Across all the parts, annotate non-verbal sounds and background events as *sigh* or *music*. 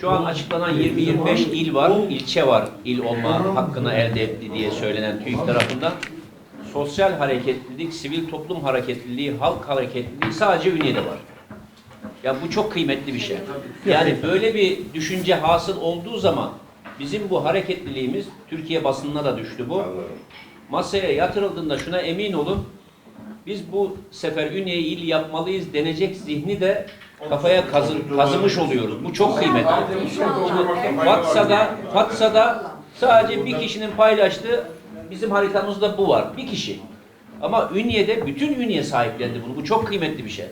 Şu an açıklanan 20-25 il var, ilçe var, il olma hakkını elde etti diye söylenen TÜİK tarafından. Sosyal hareketlilik, sivil toplum hareketliliği, halk hareketliliği sadece Ünye'de var. Ya bu çok kıymetli bir şey. Yani böyle bir düşünce hasıl olduğu zaman bizim bu hareketliliğimiz, Türkiye basınına da düştü bu. Masaya yatırıldığında şuna emin olun, biz bu sefer Ünye'yi il yapmalıyız denecek zihni de kafaya kazı, kazımış oluyoruz. Bu çok kıymetli. Fatsa'da, Fatsa'da sadece bir kişinin paylaştığı bizim haritamızda bu var. Bir kişi. Ama Ünye'de bütün Ünye sahiplendi bunu. Bu çok kıymetli bir şey.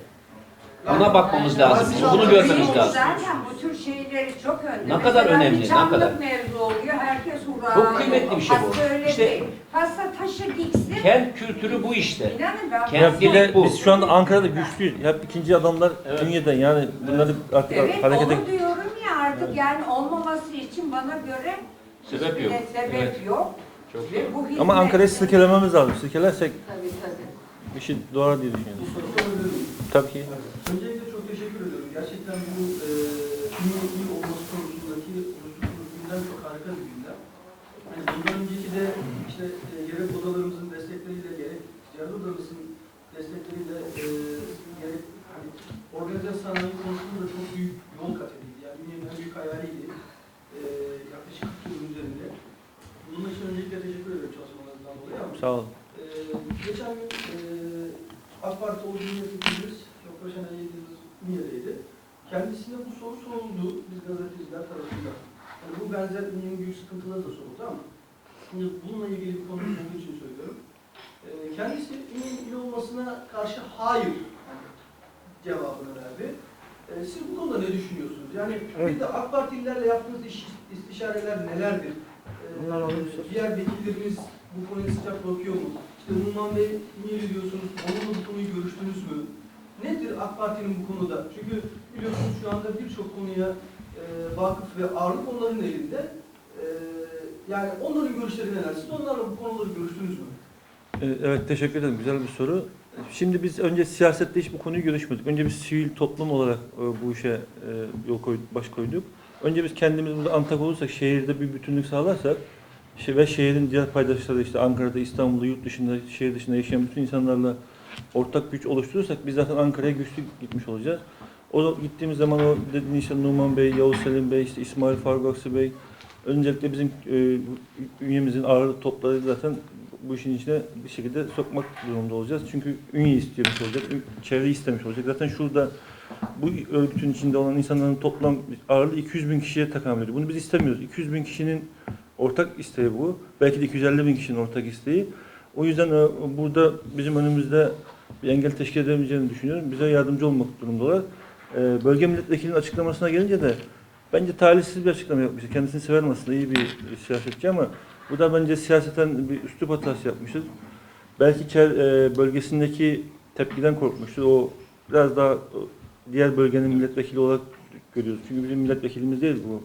Buna bakmamız lazım. Bunu görmemiz lazım. Zaten bu tür şeyleri çok önde. Ne kadar Mesela önemli, ne kadar. mevzu oluyor, herkes hurra. Çok kıymetli bir şey bu. Pasta öyle İşte- değil. Pasta taşı diksin. Kent kültürü bu işte. İnanın ben Ya bir de Bu. biz şu anda Ankara'da güçlüyüz. Hep ikinci adamlar Evet. dünyada yani bunları artık Evet harekete onu diyorum ya artık yani olmaması için bana göre Sebep hiçbir yok. de sebep Evet. yok. Çok Ve bu ama Ankara'yı silkelememiz lazım. Silkelersek Tabii tabii. işi doğar diye düşünüyorum. Tabii ki. Öncelikle çok teşekkür ediyorum. Gerçekten bu e, iyi, iyi olması konusundaki gündem çok harika bir gündem. Yani bundan önceki de işte e, gerek odalarımızın destekleriyle gerek ticaret odamızın destekleriyle e, gerek hani, organize sanayi konusunda da çok büyük yol kat edildi. Yani dünyanın en büyük hayaliydi. E, yaklaşık 40 yılın üzerinde. Bunun için öncelikle teşekkür ederim çalışmalarınızdan dolayı ama Sağ olun. ee, geçen gün e, AK Parti olduğu milletvekilimiz Dr. Şener Yıldız Niye'deydi. Kendisine bu soru soruldu biz gazeteciler tarafından. Yani bu benzer ünlünün büyük sıkıntıları da soruldu ama şimdi bununla ilgili bir konu olduğu için söylüyorum. Ee, kendisi ünlünün il olmasına karşı hayır yani cevabını verdi. Ee, siz bu konuda ne düşünüyorsunuz? Yani bir de AK Partililerle yaptığınız iş, istişareler nelerdir? Ee, diğer vekillerimiz bu konuya sıcak bakıyor mu? İşte Numan Bey niye diyorsunuz? Onunla bu konuyu görüştünüz mü? Nedir AK Parti'nin bu konuda? Çünkü biliyorsunuz şu anda birçok konuya e, vakıf ve ağırlık onların elinde. E, yani onların görüşleri neler? Siz onlarla bu konuları görüştünüz mü? Ee, Evet teşekkür ederim. Güzel bir soru. Şimdi biz önce siyasette hiç bu konuyu görüşmedik. Önce biz sivil toplum olarak e, bu işe e, yol koyduk, baş koyduk. Önce biz kendimiz burada Antak olursak, şehirde bir bütünlük sağlarsak ve şehrin diğer paydaşları işte Ankara'da, İstanbul'da, yurt dışında, şehir dışında yaşayan bütün insanlarla ortak güç oluşturursak biz zaten Ankara'ya güçlü gitmiş olacağız. O gittiğimiz zaman o dediğin işte Numan Bey, Yavuz Selim Bey, işte İsmail Faruk Bey, öncelikle bizim e, üyemizin ağır topları zaten bu işin içine bir şekilde sokmak durumunda olacağız. Çünkü ünye istemiş olacak, çevre istemiş olacak. Zaten şurada bu örgütün içinde olan insanların toplam ağırlığı 200 bin kişiye ediyor. Bunu biz istemiyoruz. 200 bin kişinin ortak isteği bu. Belki de 250 bin kişinin ortak isteği. O yüzden e, burada bizim önümüzde bir engel teşkil edemeyeceğini düşünüyorum. Bize yardımcı olmak durumundalar. E, Bölge milletvekilinin açıklamasına gelince de bence talihsiz bir açıklama yapmıştır. Kendisini severim aslında iyi bir siyasetçi ama bu da bence siyaseten bir üslup hatası yapmışız. Belki çer- e, bölgesindeki tepkiden korkmuştur. O biraz daha diğer bölgenin milletvekili olarak görüyoruz. Çünkü bizim milletvekilimiz değil bu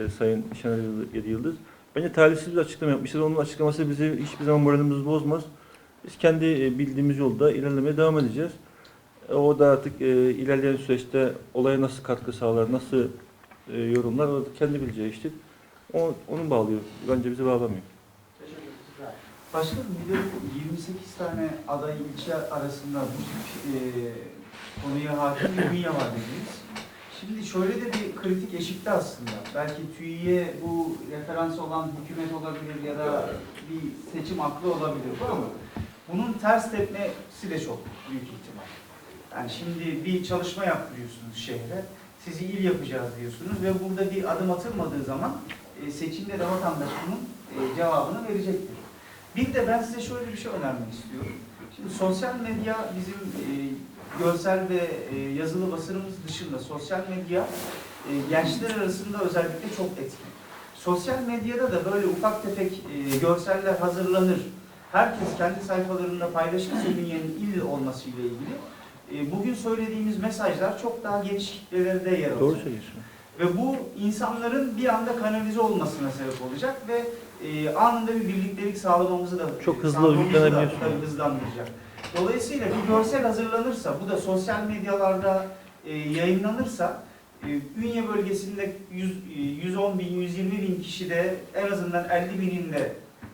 e, Sayın Şener Yıldız. Bence talihsiz bir açıklama yapmıştır. Onun açıklaması bizi hiçbir zaman moralimizi bozmaz. Biz kendi e, bildiğimiz yolda ilerlemeye devam edeceğiz. E, O da artık e, ilerleyen süreçte olaya nasıl katkı sağlar, nasıl e, yorumlar o da kendi bileceği iştir. O, onu bağlıyor. Bence bizi bağlamıyor. Başkanım bir de bu 28 tane aday ilçe arasında bu e, konuya hakim bir ünye var dediniz. Şimdi şöyle de bir kritik eşikte aslında. Belki TÜİ'ye bu referans olan hükümet olabilir ya da bir seçim aklı olabilir bu ama bunun ters tepmesi de çok büyük ihtimal. Yani şimdi bir çalışma yaptırıyorsunuz şehre, sizi il yapacağız diyorsunuz ve burada bir adım atılmadığı zaman e, seçimde de vatandaş bunun e, cevabını verecektir. Bir de ben size şöyle bir şey önermek istiyorum. Şimdi sosyal medya bizim e, görsel ve e, yazılı basınımız dışında sosyal medya e, gençler arasında özellikle çok etkin. Sosyal medyada da böyle ufak tefek e, görseller hazırlanır. Herkes kendi sayfalarında paylaşırsa dünyanın il olmasıyla ilgili e, bugün söylediğimiz mesajlar çok daha geniş kitlelerde yer alacak. Doğru söylüyorsun. Ve bu insanların bir anda kanalize olmasına sebep olacak ve anında bir birliktelik sağlamamızı da Çok hızlı tabii hızlandıracak. Dolayısıyla bir görsel hazırlanırsa, bu da sosyal medyalarda e, yayınlanırsa e, Ünye bölgesinde 100, e, 110 bin, 120 bin kişi de en azından 50 binin de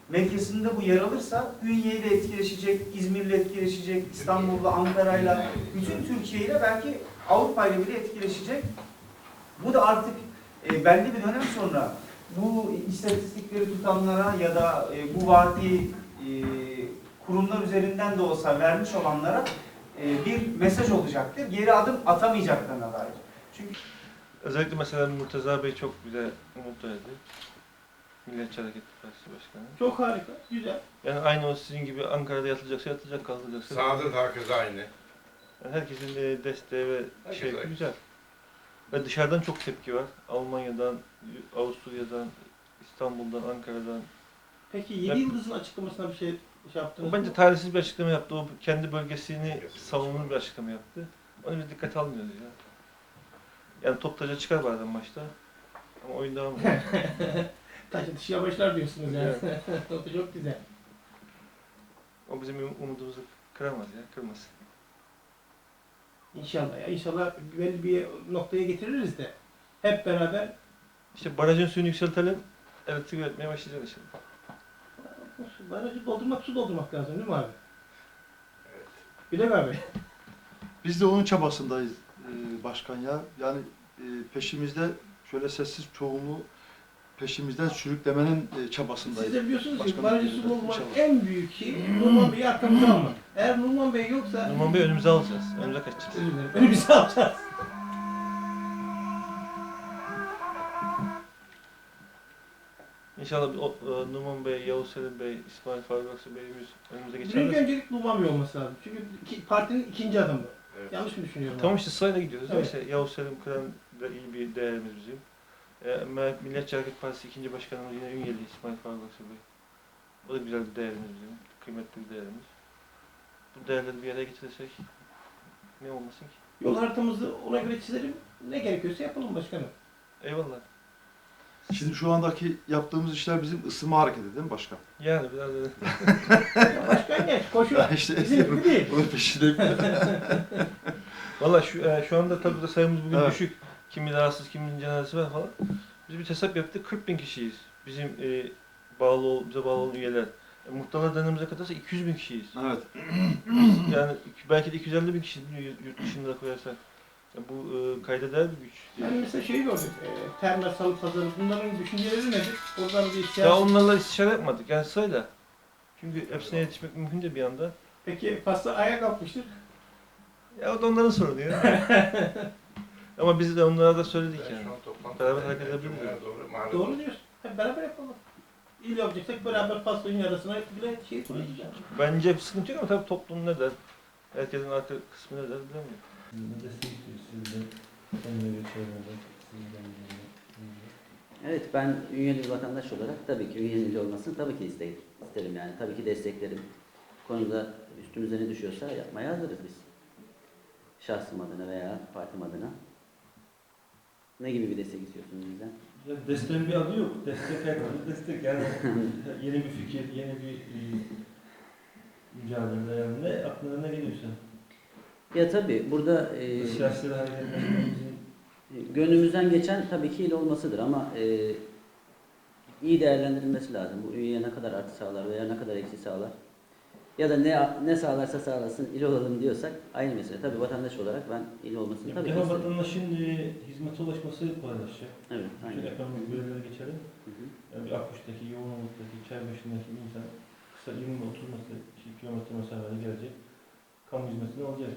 merkezinde bu yer alırsa Ünye'yi de etkileşecek, İzmir'le etkileşecek, İstanbul'la, Ankara'yla, bütün Türkiye'yle belki Avrupa'yla bile etkileşecek. Bu da artık e, belli bir dönem sonra bu istatistikleri tutanlara ya da e, bu vaadiyi e, kurumlar üzerinden de olsa vermiş olanlara e, bir mesaj olacaktır. Geri adım atamayacaklarına dair. Çünkü Özellikle mesela Murtaza Bey çok güzel umut verdi. Milliyetçi Hareket Partisi Başkanı. Çok harika, güzel. Yani aynı o sizin gibi Ankara'da yatılacaksa yatılacak, kalkacaksa. Sağda da herkes aynı. Yani herkesin e, desteği ve Herkes şey aynı. güzel. Ve dışarıdan çok tepki var. Almanya'dan, Avusturya'dan, İstanbul'dan, Ankara'dan. Peki Yedi Yıldız'ın açıklamasına bir şey yaptınız O bence mı? tarihsiz bir açıklama yaptı. O kendi bölgesini savunur bir açıklama yaptı. Onu biz dikkate almıyoruz ya. Yani top taca çıkar bazen maçta. Ama oyun devam ediyor. *laughs* Taşı dışıya başlar diyorsunuz yani. *laughs* o da çok güzel. o bizim umudumuzu kıramaz ya, kırmaz. İnşallah ya. İnşallah belli bir noktaya getiririz de. Hep beraber İşte barajın suyunu yükseltelim, elektrik üretmeye başlayacağız inşallah. Barajı doldurmak, su doldurmak lazım değil mi abi? Evet. Bilek abi. *laughs* Biz de onun çabasındayız e, başkan ya. Yani e, peşimizde şöyle sessiz çoğunluğu peşimizden sürüklemenin e, çabasındayız. Siz de biliyorsunuz ki barajı su doldurmak en büyük şey Numan Bey'i arkamıza almak. Eğer Numan Bey yoksa Numan Bey önümüze alacağız, önümüze kaçacağız. Önümüze alacağız. İnşallah o, e, Numan Bey, Yavuz Selim Bey, İsmail Faruk Aksu Bey'imiz önümüze Birinci geçerler. öncelik Numan Bey olması lazım. Çünkü iki- partinin ikinci adamı. Evet. Yanlış mı düşünüyorum? Tamam abi? işte sırayla gidiyoruz. Evet. İşte Yavuz Selim Kıran da iyi bir değerimiz bizim. E, Milliyetçi Hareket Partisi ikinci başkanımız yine Ünyeli İsmail Faruk Aksu Bey. O da güzel bir değerimiz bizim. Kıymetli bir değerimiz. Bu değerleri bir yere getirirsek ne olmasın ki? Yol haritamızı ona göre çizelim. Ne gerekiyorsa yapalım başkanım. Eyvallah. Şimdi şu andaki yaptığımız işler bizim ısınma hareketi değil mi başkan? Yani biraz da *laughs* Başkan geç, koşuyor. *laughs* işte Bizim gibi değil. onun peşindeyim. *laughs* Valla şu, e, şu anda tabii de sayımız bugün Evet. düşük. Kimi rahatsız, kiminin cenazesi var falan. Biz bir hesap yaptık, 40 bin kişiyiz. Bizim e, bağlı ol- bize bağlı olan üyeler. E, muhtarlar dönemimize katarsa 200 bin kişiyiz. Evet. *clears throat* yani belki de 250 bin kişi yurt yurt dışında koyarsak. Bu e, kayda değer bir güç. Ben mesela şeyi gördüm. E, termal salı pazarı. Bunların düşünceleri nedir? Oradan bir Ya siyasi... onlarla istişare yapmadık yani sırayla. Çünkü hepsine yetişmek mümkün de bir anda. Peki pasta ayağa kalkmıştır. Ya o da onların sorunu ya. *laughs* Ama biz de onlara da söyledik Ben yani. şu an toplantıda Beraber hareket edebiliriz. Cuma'ya Doğru, diyorsun. Hep beraber yapalım. İyi yapacaksak beraber pastanın arasına bile şey koyacağız. Bence bir sıkıntı yok ama tabii toplum ne der? Herkesin arka kısmı ne der bilemiyorum. Evet ben Ünyeli vatandaş olarak tabii ki Ünyeli olmasını tabii ki isterim. isterim yani. Tabii ki desteklerim. Konuda üstümüze ne düşüyorsa yapmaya hazırız biz. Şahsım adına veya partim adına. Ne gibi bir destek istiyorsunuz bizden? Ya desteğin bir adı yok. Destek her türlü destek yani yeni bir fikir, yeni bir e, mücadele yani ne aklına ne geliyorsa. Ya tabii burada e, Siyasi hareketlerimizin gönlümüzden geçen tabii ki il olmasıdır ama e, iyi değerlendirilmesi lazım. Bu üyeye ne kadar artı sağlar veya ne kadar eksi sağlar. Ya da ne ne sağlarsa sağlasın il olalım diyorsak aynı mesele. Tabii vatandaş olarak ben il olmasını tabii ki defa isterim. vatandaşın e, hizmete ulaşması kolaylaşacak. Evet, Bütün aynen. ekonomik verilere geçelim. Hı hı. Yani bir Akkuş'taki yoğunluktaki çay başındaki bir insan kısa 20-30 metre, iki kilometre mesafede gelecek. Kamu hizmetini alacak.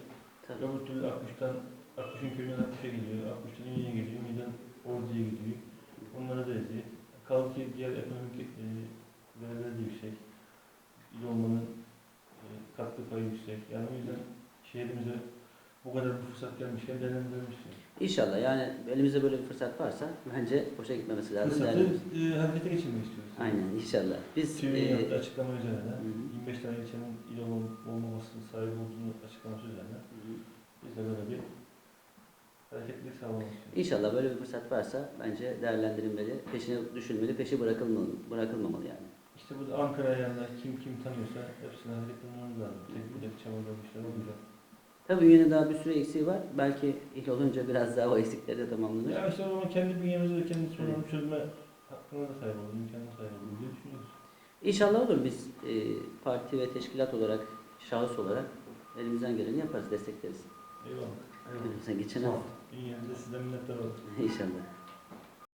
Tabii. Öbür türlü Akkuş'tan, Akkuş'un köyünden Akkuş'a geliyor, Akkuş'tan İyi'ye geliyor, İyi'den Ordu'ya gidiyor. Onlara da eziyet. Kaldı ki diğer ekonomik e, veriler de yüksek. İl olmanın e, katkı payı yüksek. Yani o yüzden şehrimize bu kadar bir fırsat gelmişken değerlendirilmiş. İnşallah yani elimizde böyle bir fırsat varsa bence boşa gitmemesi lazım. Fırsatı e, harekete geçirmek istiyoruz. Aynen inşallah. Biz TÜİ'nin e, açıklama üzerine, hı hı. 25 tane ilçenin il olmamasının sahibi olduğunu açıklaması üzerine biz de böyle bir hareketlilik sağlamak istiyoruz. İnşallah böyle bir fırsat varsa bence değerlendirilmeli, peşine düşünmeli, peşi bırakılmalı, bırakılmamalı yani. İşte bu Ankara ayarında kim kim tanıyorsa hepsine hareketlenmemiz lazım. Tek bir çabalıyor bir şeyler olacak. Tabii yine daha bir süre eksiği var. Belki ilk olunca biraz daha o eksikleri de tamamlanır. Ya işte o zaman kendi bünyemizde de kendi sorununu evet. çözme hakkına da sahip olalım, imkanına sahip olalım diye düşünüyoruz. İnşallah olur biz e, parti ve teşkilat olarak şahıs olarak elimizden geleni yaparız, destekleriz. Eyvallah. Eyvallah. Sen geçen hafta. İyi yani de minnettar olduk. İnşallah.